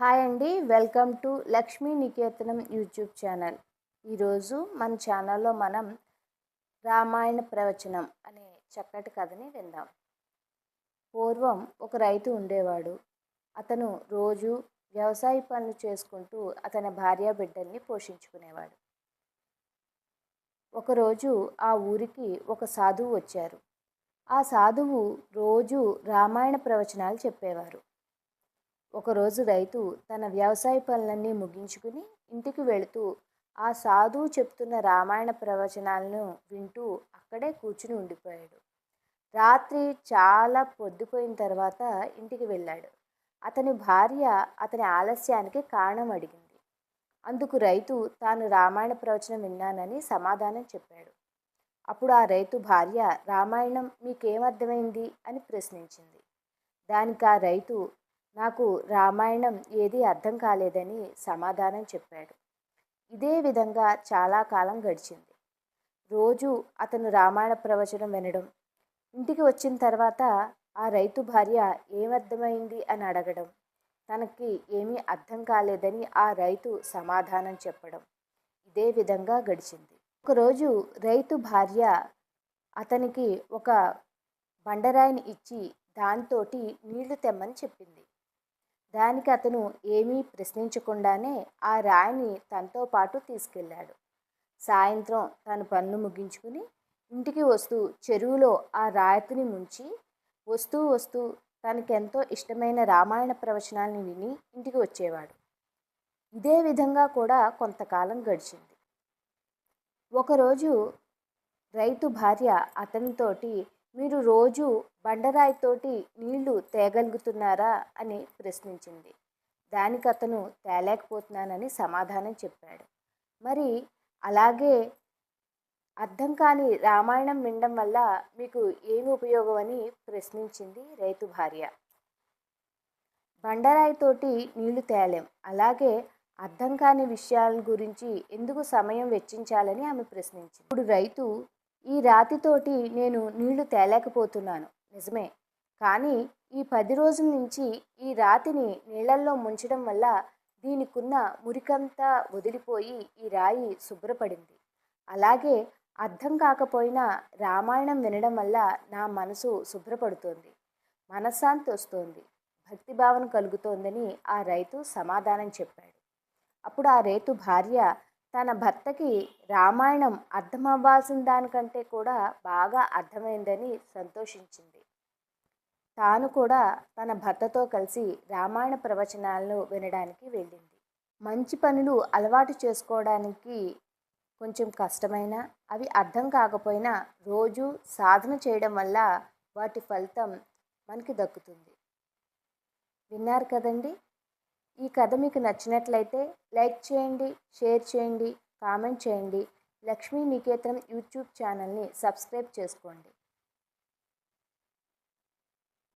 Hi అండి welcome to Lakshmi Niketanam YouTube channel. ఈరోజు మన ఛానల్లో మనం రామాయణ ప్రవచనం అనే చక్కటి కథని విందాం. పూర్వం ఒక రైతు ఉండేవాడు. అతను రోజు వ్యవసాయ పనులు చేసుకుంటూ అతని భార్య బిడ్డల్ని పోషించుకునేవాడు. ఒకరోజు ఆ ఊరికి ఒక సాధువు వచ్చారు. ఆ సాధువు రోజు రామాయణ ప్రవచనాలు చెప్పేవారు. ఒకరోజు రైతు తన వ్యవసాయ పనులన్నీ ముగించుకుని ఇంటికి వెళుతూ ఆ సాధువు చెప్తున్న రామాయణ ప్రవచనాలను వింటూ అక్కడే కూర్చుని ఉండిపోయాడు. రాత్రి చాలా పొద్దుపోయిన తర్వాత ఇంటికి వెళ్ళాడు. అతని భార్య అతని ఆలస్యానికి కారణం అడిగింది. అందుకు రైతు తాను రామాయణ ప్రవచనం విన్నానని సమాధానం చెప్పాడు. అప్పుడు ఆ రైతు భార్య రామాయణం మీకేమర్థమైంది? అని ప్రశ్నించింది. దానికి ఆ రైతు నాకు రామాయణం ఏది అర్థం కాలేదని సమాధానం చెప్పాడు. ఇదే విధంగా చాలా కాలం గడిచింది. రోజు అతను రామాయణ ప్రవచనం వినడం ఇంటికి వచ్చిన తర్వాత ఆ రైతు భార్య ఏమర్థమైంది అని అడగడం తనకి ఏమీ అర్థం కాలేదని ఆ రైతు సమాధానం చెప్పడం ఇదే విధంగా గడిచింది. ఒకరోజు రైతు భార్య అతనికి ఒక బండరాయిని ఇచ్చి దాంతోటి నీళ్ళు తెమ్మని చెప్పింది. దానికి అతను ఏమీ ప్రశ్నించకుండానే ఆ రాయిని తనతో పాటు తీసుకెళ్ళాడు. సాయంత్రం తన పన్ను ముగించుకుని ఇంటికి వస్తూ చెరువులో ఆ రాయితిని ముంచి వస్తూ వస్తూ తనకెంతో ఇష్టమైన రామాయణ ప్రవచనాలను విని ఇంటికి వచ్చేవాడు. ఇదే విధంగా కూడా కొంతకాలం గడిచింది. ఒకరోజు రైతు భార్య అతనితోటి మీరు రోజు బండరాయితోటి నీళ్ళు తేగలుగుతున్నారా అని ప్రశ్నించింది. దానికి అతను తేలేకపోతున్నానని సమాధానం చెప్పాడు. మరి అలాగే అర్థం కాని రామాయణం వినడం వల్ల మీకు ఏమి ఉపయోగం అని ప్రశ్నించింది రైతు భార్య. బండరాయితోటి నీళ్ళు తేలేం. అలాగే అర్థం కాని విషయాల గురించి ఎందుకు సమయం వెచ్చించాలని ఆమె ప్రశ్నించింది. ఇప్పుడు రైతు ఈ రాతితోటి నేను నీళ్ళు తేలేకపోతున్నాను. నిజమే. కానీ ఈ పది రోజుల నుంచి ఈ రాతిని నీళ్ళల్లో ముంచడం వల్ల దీనికున్న మురికంతా వదిలిపోయి ఈ రాయి శుభ్రపడింది. అలాగే అర్థం కాకపోయినా రామాయణం వినడం వల్ల నా మనసు శుభ్రపడుతోంది. మనశ్శాంతి వస్తోంది. భక్తిభావన కలుగుతోందని ఆ రైతు సమాధానం చెప్పాడు. అప్పుడు ఆ రైతు భార్య తన భర్తకి రామాయణం అర్థమవ్వాల్సిన దానికంటే కూడా బాగా అర్థమైందని సంతోషించింది. తాను కూడా తన భర్తతో కలిసి రామాయణ ప్రవచనాలను వినడానికి వెళ్ళింది. మంచి పనులు అలవాటు చేసుకోవడానికి కొంచెం కష్టమైన అవి అర్థం కాకపోయినా రోజు సాధన చేయడం వల్ల వాటి ఫలితం మనకి దక్కుతుంది. విన్నారు కదండి? ఈ కథ మీకు నచ్చినట్లయితే లైక్ చేయండి షేర్ చేయండి కామెంట్ చేయండి. లక్ష్మీ నికేతనం యూట్యూబ్ ఛానల్ని సబ్స్క్రైబ్ చేసుకోండి.